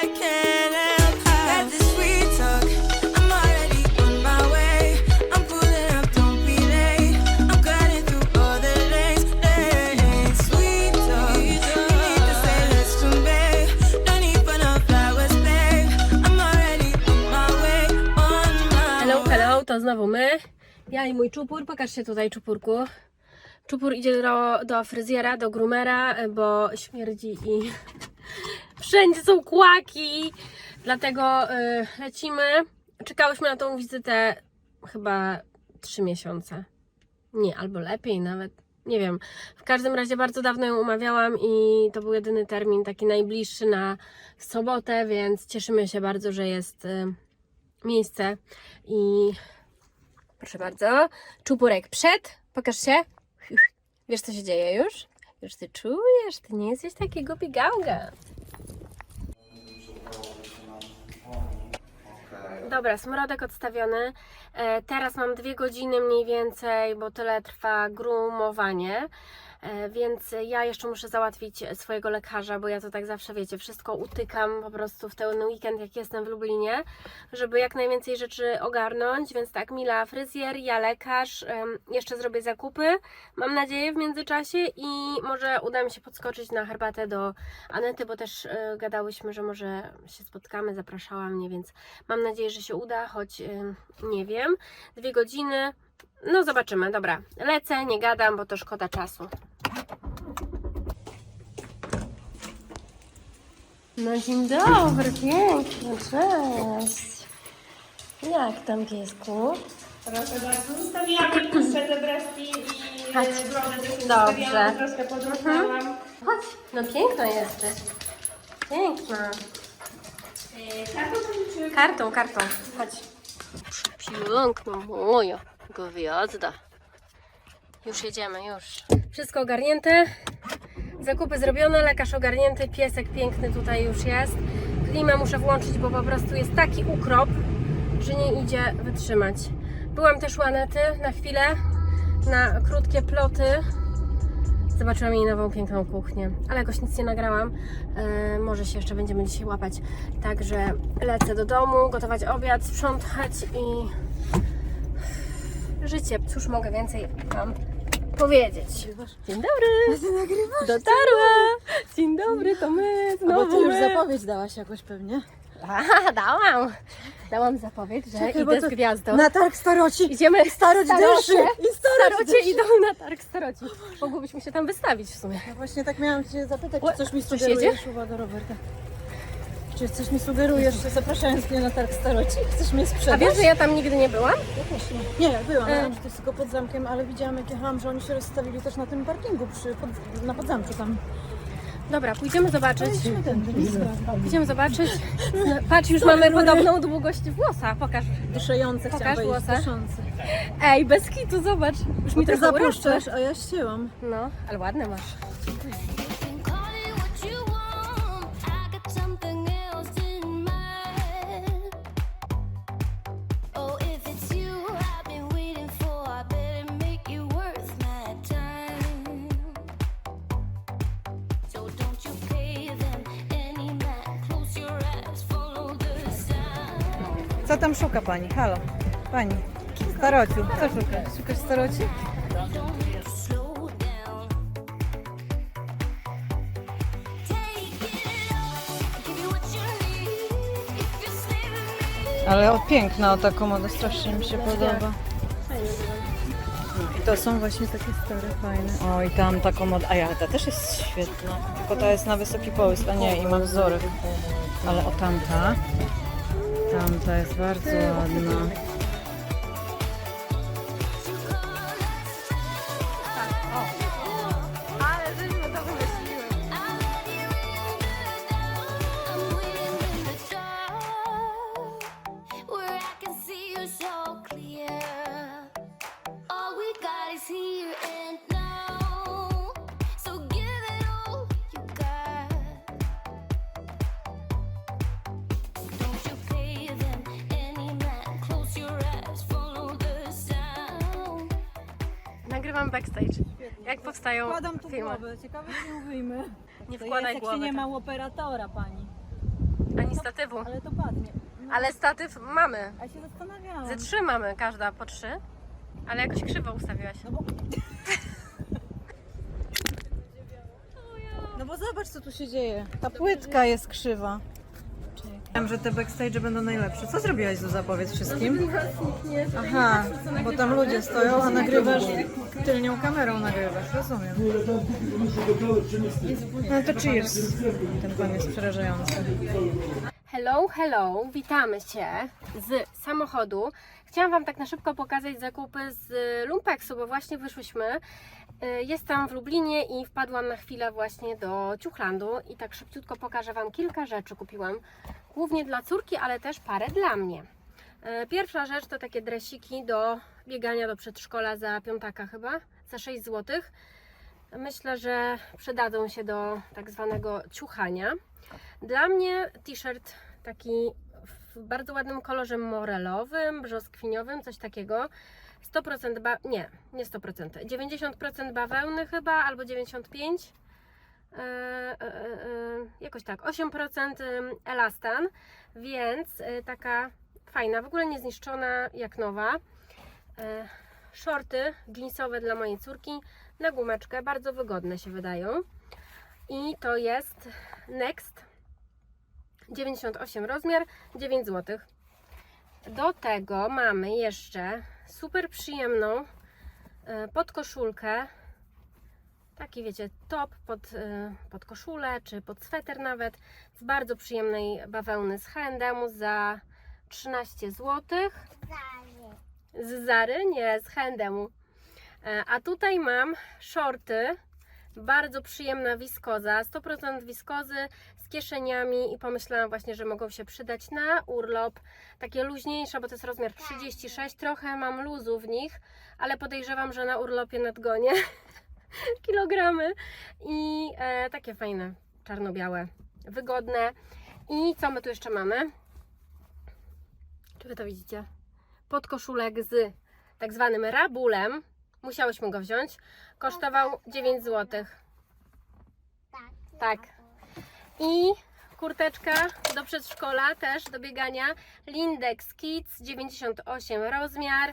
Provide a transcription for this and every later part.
to. No no znowu my. Ja i mój czupur. Pokaż się tutaj, czupurku. Czupur idzie do, do fryzjera, do groomera, bo śmierdzi i wszędzie są kłaki. Dlatego y, lecimy. Czekałyśmy na tą wizytę chyba 3 miesiące. Nie, albo lepiej nawet. Nie wiem. W każdym razie bardzo dawno ją umawiałam i to był jedyny termin taki najbliższy na sobotę, więc cieszymy się bardzo, że jest y, miejsce i proszę bardzo, czupurek przed, pokaż się. Wiesz co się dzieje już? Już ty czujesz, ty nie jesteś taki głupi Dobra, smrodek odstawiony. E, teraz mam dwie godziny mniej więcej, bo tyle trwa grumowanie. E, więc ja jeszcze muszę załatwić swojego lekarza, bo ja to tak zawsze wiecie, wszystko utykam po prostu w ten weekend, jak jestem w Lublinie, żeby jak najwięcej rzeczy ogarnąć. Więc tak, Mila fryzjer, ja lekarz, jeszcze zrobię zakupy, mam nadzieję w międzyczasie i może uda mi się podskoczyć na herbatę do Anety, bo też e, gadałyśmy, że może się spotkamy, zapraszała mnie, więc mam nadzieję, że się uda, choć nie wiem. Dwie godziny, no zobaczymy, dobra. Lecę, nie gadam, bo to szkoda czasu. No dzień dobry, piękny, cześć. Jak tam piesku? Proszę bardzo, zostawiłam jeszcze te breszki i Chodź. Dobrze. troszkę podrzucałam. Chodź, no piękna jesteś. Piękna. E, Kartą czy Kartą, kartą, chodź. Piękna moja gwiazda. Już jedziemy, już. Wszystko ogarnięte. Zakupy zrobione, lekarz ogarnięty, piesek piękny tutaj już jest. Klimę muszę włączyć, bo po prostu jest taki ukrop, że nie idzie wytrzymać. Byłam też u Anety na chwilę, na krótkie ploty. Zobaczyłam jej nową, piękną kuchnię, ale jakoś nic nie nagrałam. E, może się jeszcze będziemy dzisiaj łapać. Także lecę do domu, gotować obiad, sprzątać i życie. Cóż mogę więcej Wam powiedzieć? Dzień dobry! Ty nagrywasz? Dotarła! Dzień dobry, to my, No bo znowu ty już my. zapowiedź dałaś jakoś pewnie. Aha, dałam! Dałam zapowiedź, że Czekaj, bo idę to z gwiazdą. Na targ staroci! Idziemy Staroć starocie, dyszy! I staroć starocie dyszy! idą na targ staroci. Mogłybyśmy się tam wystawić w sumie. Ja właśnie tak miałam cię zapytać, czy coś mi coś sugerujesz? Uwaga, Roberta. Czy coś mi sugerujesz, że zapraszając mnie na targ staroci? Chcesz mnie sprzedać? A wiesz, że ja tam nigdy nie byłam? Ja też nie. Nie, byłam, E. wiem, że to jest tylko pod zamkiem, ale widziałam jak jechałam, że oni się rozstawili też na tym parkingu przy, pod, na podzamczu tam. Dobra, pójdziemy zobaczyć. Idźmy tędy. Idziemy zobaczyć. No, Patrz, już mamy podobną długość włosa. Pokaż. Dyszejące Pokaż włosa. dyszące. Ej, bez kitu, zobacz. Już Bo mi urosły. zapuszczasz, a ja ścięłam. No, ale ładne masz. can Co tam szuka pani? Halo, pani. Starociu, co szukasz? Szukasz staroci? Ale o, piękna ta komoda, strasznie mi się podoba. I to są właśnie takie stare, fajne. O i tam ta komoda, a ja, ta też jest świetna. Tylko ta jest na wysoki połysk, a nie, i ma wzory. Ale o tamta, tamta jest bardzo ładna. Nagrywam backstage. Jak powstają Wkładam tu filmy. głowę, ciekawe czy ją wyjmę. Nie wkładaj jest, jak głowy. się nie tak. ma operatora, pani. Ani statywu. Ale to padnie. Ale statyw mamy. A się zastanawiałam. Ze trzy mamy, każda po trzy. Ale jakoś krzywo ustawiłaś. No bo... No bo zobacz co tu się dzieje. Ta płytka jest krzywa. Wiem, że te backstage będą najlepsze. Co zrobiłaś Zuza, powiedz wszystkim? Aha, bo tam ludzie stoją, a nagrywasz tylnią kamerą nagrywasz, rozumiem. No to cheers. Ten pan jest przerażający. Hello, hello, witamy się z samochodu. Chciałam Wam tak na szybko pokazać zakupy z Lumpeksu, bo właśnie wyszłyśmy. Y, Jestem w Lublinie i wpadłam na chwilę właśnie do Ciuchlandu i tak szybciutko pokażę Wam kilka rzeczy kupiłam. Głównie dla córki, ale też parę dla mnie. Y, Pierwsza rzecz to takie dresiki do biegania do przedszkola za piątaka chyba, za 6 zł. Myślę, że przydadzą się do tak zwanego ciuchania. Dla mnie t-shirt taki w bardzo ładnym kolorze morelowym, brzoskwiniowym, coś takiego. 100% ba... nie, nie 100%, 90% bawełny chyba, albo 95%. E, e, e, e, jakoś tak, 8% ym, elastan, więc e, taka fajna, w ogóle niezniszczona, jak nowa. E, shorty jeansowe dla mojej córki na gumeczkę, bardzo wygodne się wydają. I to jest Next 98 rozmiar, 9 zł. Do tego mamy jeszcze super przyjemną e, podkoszulkę. Taki wiecie, top pod, e, pod koszulę czy pod sweter nawet. Z bardzo przyjemnej bawełny z H&M za 13 zł. Z Zary? Nie, z H&M. A tutaj mam shorty bardzo przyjemna wiskoza, 100% wiskozy z kieszeniami i pomyślałam właśnie, że mogą się przydać na urlop. Takie luźniejsze, bo to jest rozmiar 36, trochę mam luzu w nich, ale podejrzewam, że na urlopie nadgonię kilogramy i e, takie fajne, czarno-białe, wygodne. I co my tu jeszcze mamy? Czy Wy to widzicie? Podkoszulek z tak zwanym rabulem. Musiałyśmy go wziąć. Kosztował 9 zł. Tak. I kurteczka do przedszkola, też do biegania. Lindex Kids 98 rozmiar.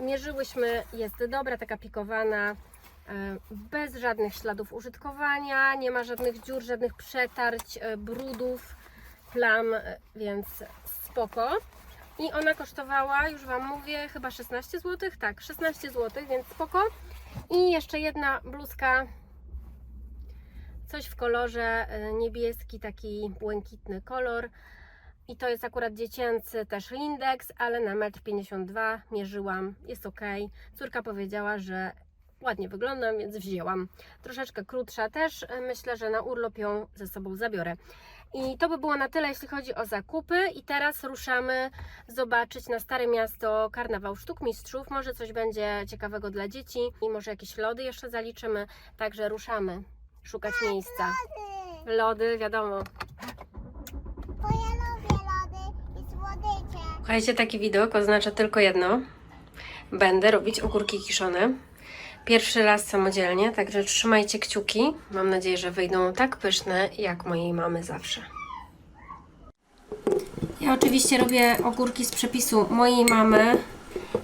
Mierzyłyśmy, jest dobra, taka pikowana, e, bez żadnych śladów użytkowania, nie ma żadnych dziur, żadnych przetarć, e, brudów, plam, e, więc spoko. I ona kosztowała, już Wam mówię, chyba 16 zł. Tak, 16 zł, więc spoko. I jeszcze jedna bluzka. Coś w kolorze e, niebieski, taki błękitny kolor. I to jest akurat dziecięcy też Lindex, ale na 1,52 m mierzyłam. Jest ok. Córka powiedziała, że ładnie wyglądam, więc wzięłam. Troszeczkę krótsza też. e, Myślę, że na urlop ją ze sobą zabiorę. I to by było na tyle, jeśli chodzi o zakupy. I teraz ruszamy zobaczyć na Stare Miasto karnawał sztuk mistrzów. Może coś będzie ciekawego dla dzieci i może jakieś lody jeszcze zaliczymy. Także ruszamy szukać miejsca. Lody, wiadomo. Bo ja lubię lody i słodycze. Słuchajcie, taki widok oznacza tylko jedno. Będę robić ogórki kiszone. Pierwszy raz samodzielnie, także trzymajcie kciuki. Mam nadzieję, że wyjdą tak pyszne, jak mojej mamy zawsze. Ja oczywiście robię ogórki z przepisu mojej mamy,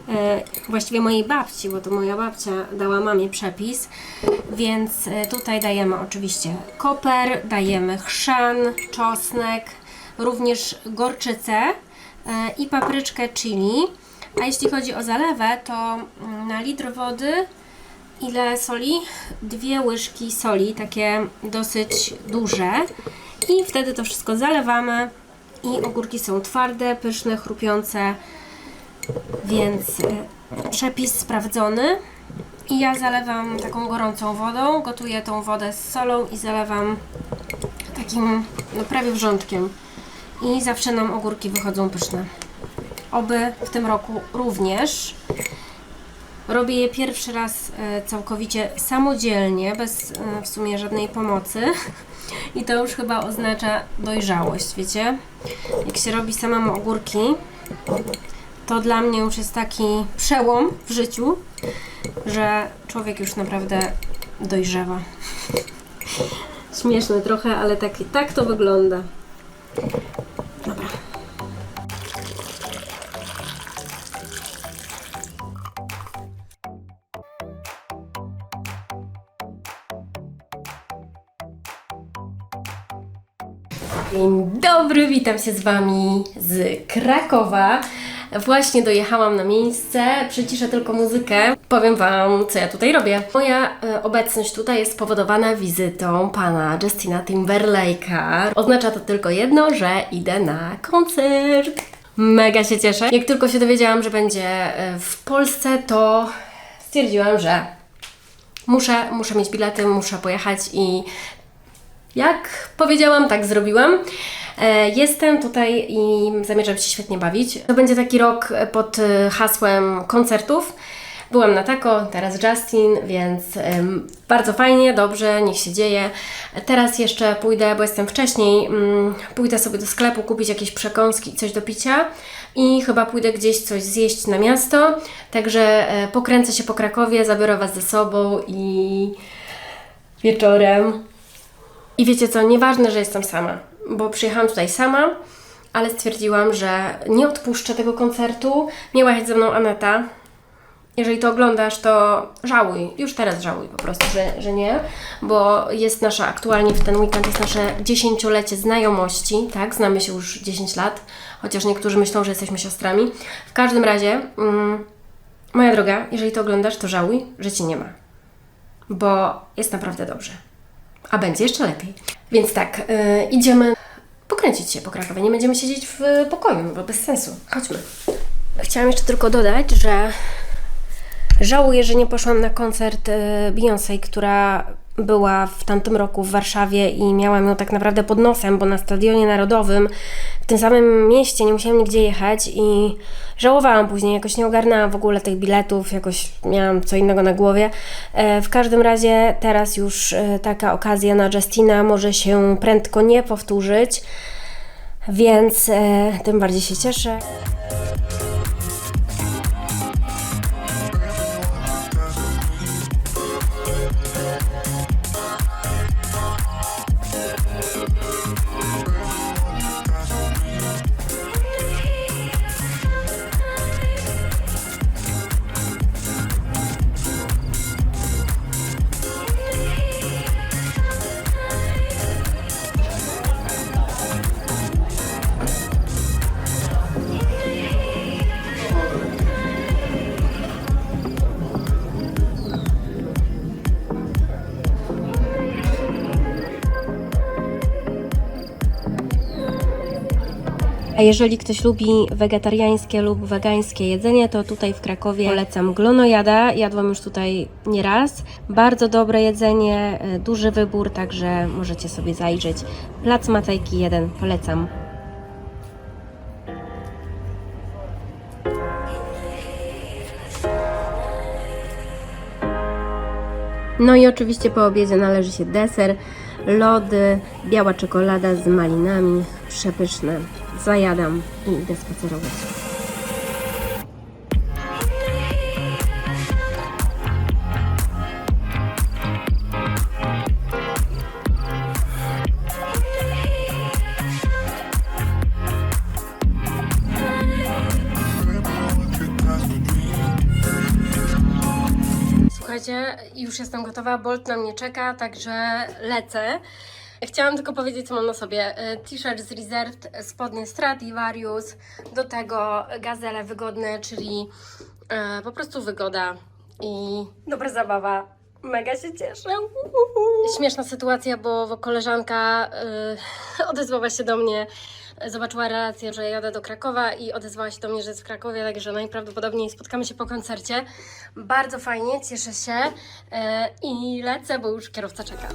e, właściwie mojej babci, bo to moja babcia dała mamie przepis. Więc e, tutaj dajemy oczywiście koper, dajemy chrzan, czosnek, również gorczycę e, i papryczkę chili. A jeśli chodzi o zalewę, to mm, na litr wody ile soli? Dwie łyżki soli, takie dosyć duże. I wtedy to wszystko zalewamy. I ogórki są twarde, pyszne, chrupiące, więc e, przepis sprawdzony. I ja zalewam taką gorącą wodą, gotuję tą wodę z solą i zalewam takim no, prawie wrzątkiem. I zawsze nam ogórki wychodzą pyszne. Oby w tym roku również. Robię je pierwszy raz e, całkowicie samodzielnie, bez e, w sumie żadnej pomocy. I to już chyba oznacza dojrzałość, wiecie? Jak się robi samemu ogórki, to dla mnie już jest taki przełom w życiu, że człowiek już naprawdę dojrzewa. Śmieszne trochę, ale tak, tak to wygląda. Witam się z Wami z Krakowa. Właśnie dojechałam na miejsce, przyciszę tylko muzykę. Powiem Wam, co ja tutaj robię. Moja e, obecność tutaj jest spowodowana wizytą pana Justina Timberlake'a. Oznacza to tylko jedno, że idę na koncert. Mega się cieszę. Jak tylko się dowiedziałam, że będzie e, w Polsce, to stwierdziłam, że muszę, muszę mieć bilety, muszę pojechać i jak powiedziałam, tak zrobiłam. E, Jestem tutaj i zamierzam się świetnie bawić. To będzie taki rok pod e, hasłem koncertów. Byłam na Taco, teraz Justin, więc bardzo fajnie, dobrze, niech się dzieje. Teraz jeszcze pójdę, bo jestem wcześniej, mm, pójdę sobie do sklepu kupić jakieś przekąski i coś do picia i chyba pójdę gdzieś coś zjeść na miasto. Także e, pokręcę się po Krakowie, zabiorę Was ze sobą i wieczorem i wiecie co, nieważne, że jestem sama, bo przyjechałam tutaj sama, ale stwierdziłam, że nie odpuszczę tego koncertu. Miała jechać ze mną Aneta. Jeżeli to oglądasz, to żałuj, już teraz żałuj po prostu, że, że nie, bo jest nasza, aktualnie w ten weekend jest nasze dziesięciolecie znajomości, tak, znamy się już 10 lat, chociaż niektórzy myślą, że jesteśmy siostrami. W każdym razie, mm, moja droga, jeżeli to oglądasz, to żałuj, że Ci nie ma, bo jest naprawdę dobrze a będzie jeszcze lepiej. Więc tak, y, idziemy pokręcić się po Krakowie. Nie będziemy siedzieć w pokoju, bo bez sensu. Chodźmy. Chciałam jeszcze tylko dodać, że żałuję, że nie poszłam na koncert y, Beyoncé, która była w tamtym roku w Warszawie i miałam ją tak naprawdę pod nosem, bo na Stadionie Narodowym w tym samym mieście nie musiałam nigdzie jechać i żałowałam później, jakoś nie ogarnęłam w ogóle tych biletów, jakoś miałam co innego na głowie. E, W każdym razie teraz już e, taka okazja na Justina może się prędko nie powtórzyć, więc e, tym bardziej się cieszę. A jeżeli ktoś lubi wegetariańskie lub wegańskie jedzenie, to tutaj w Krakowie polecam Glonojada. Jadłam już tutaj nieraz. Bardzo dobre jedzenie, e, duży wybór, także możecie sobie zajrzeć. Plac Matejki 1 polecam. No i oczywiście po obiedzie należy się deser, lody, biała czekolada z malinami, przepyszne. Zajadam i idę spacerować. Słuchajcie, już jestem gotowa, Bolt na mnie czeka, także lecę. Chciałam tylko powiedzieć, co mam na sobie. E, T-shirt z Reserved, spodnie Stradivarius, do tego gazele wygodne, czyli e, po prostu wygoda i dobra zabawa. Mega się cieszę. Śmieszna sytuacja, bo koleżanka e, odezwała się do mnie, zobaczyła relację, że jadę do Krakowa i odezwała się do mnie, że jest w Krakowie, także najprawdopodobniej spotkamy się po koncercie. Bardzo fajnie, cieszę się e, i lecę, bo już kierowca czeka.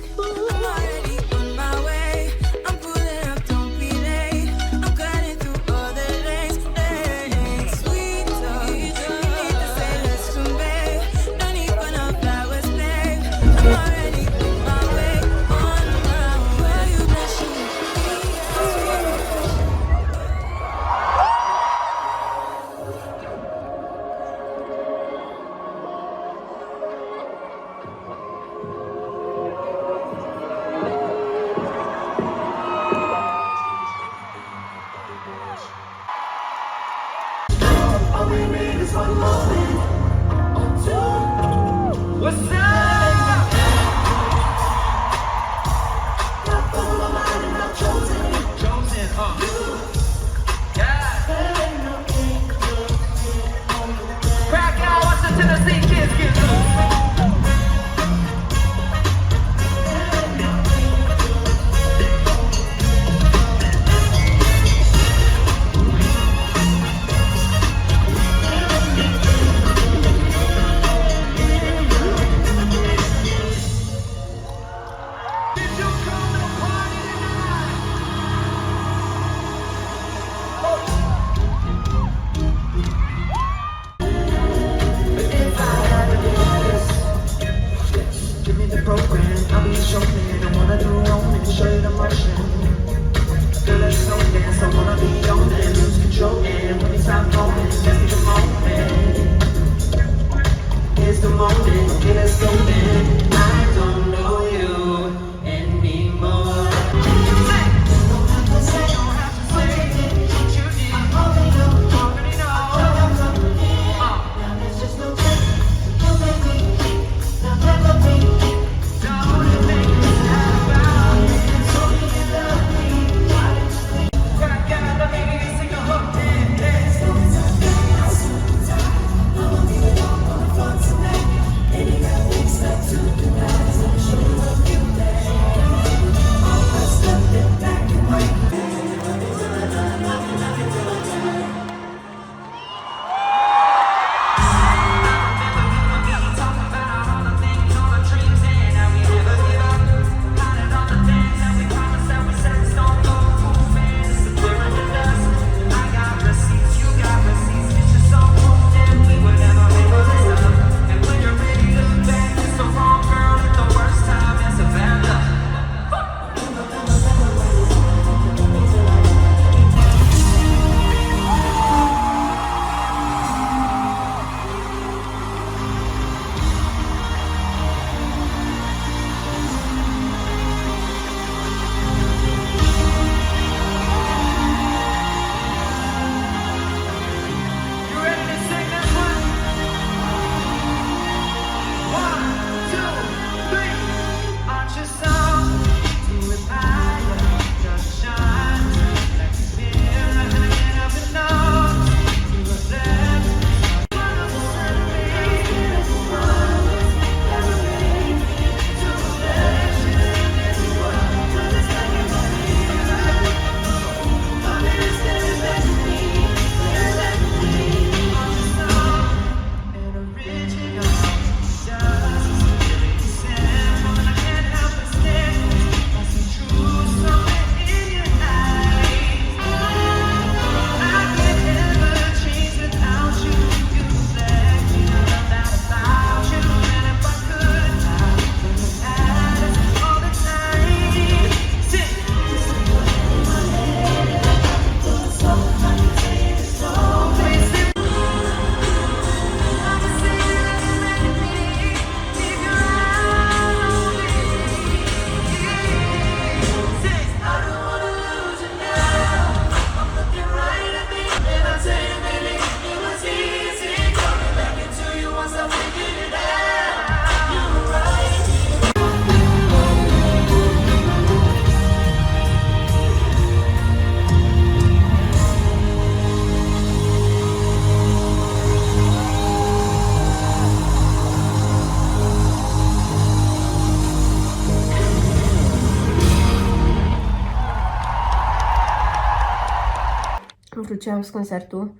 Wróciłam z koncertu.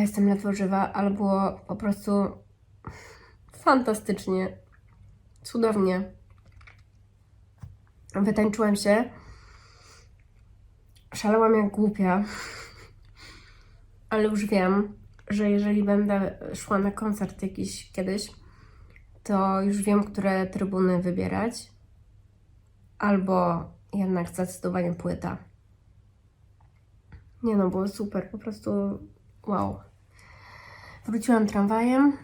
Jestem ledwo żywa, ale było po prostu fantastycznie, cudownie. Wytańczyłam się. Szalałam jak głupia. Ale już wiem, że jeżeli będę szła na koncert jakiś kiedyś, to już wiem, które trybuny wybierać. Albo jednak zdecydowanie płyta. Nie no, było super, po prostu wow. Wróciłam tramwajem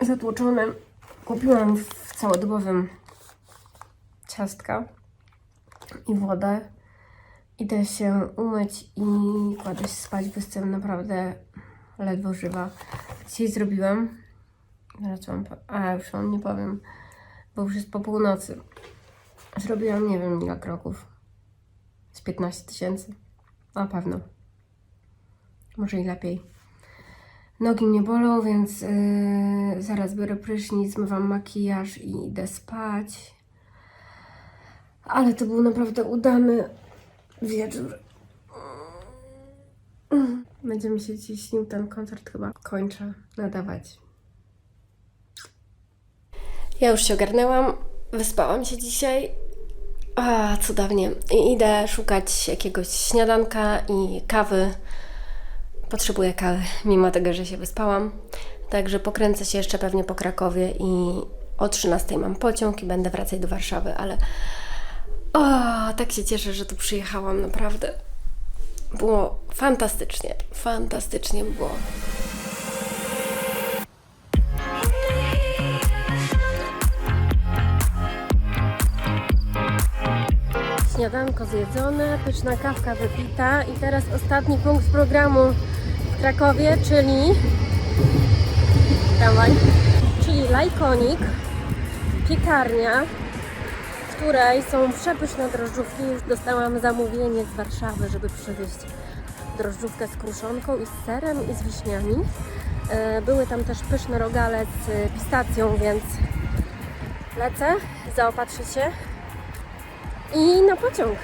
zatłoczonym. Kupiłam w całodobowym ciastka i wodę. Idę się umyć i kładę się spać, bo jestem naprawdę ledwo żywa. Dzisiaj zrobiłam. Zaraz wam. A, już wam nie powiem, bo już jest po północy. Zrobiłam nie wiem ile kroków. z 15 tysięcy. Na pewno. Może i lepiej. Nogi mnie bolą, więc yy, zaraz biorę prysznic, zmywam makijaż i idę spać. Ale to był naprawdę udany wieczór. Będzie mi się dziś śnił ten koncert, chyba kończę nadawać. Ja już się ogarnęłam, wyspałam się dzisiaj. A, cudownie. I idę szukać jakiegoś śniadanka i kawy. Potrzebuję kawy, mimo tego, że się wyspałam. Także pokręcę się jeszcze pewnie po Krakowie i o 13 mam pociąg i będę wracać do Warszawy, ale o, tak się cieszę, że tu przyjechałam, naprawdę. Było fantastycznie, fantastycznie było. Śniadanko zjedzone, pyszna kawka wypita i teraz ostatni punkt programu w Krakowie, czyli tramwaj, czyli Lajkonik, piekarnia, w której są przepyszne drożdżówki. Już dostałam zamówienie z Warszawy, żeby przywieźć drożdżówkę z kruszonką i z serem i z wiśniami. E, Były tam też pyszne rogale z pistacją, więc lecę, zaopatrzę się i na pociąg.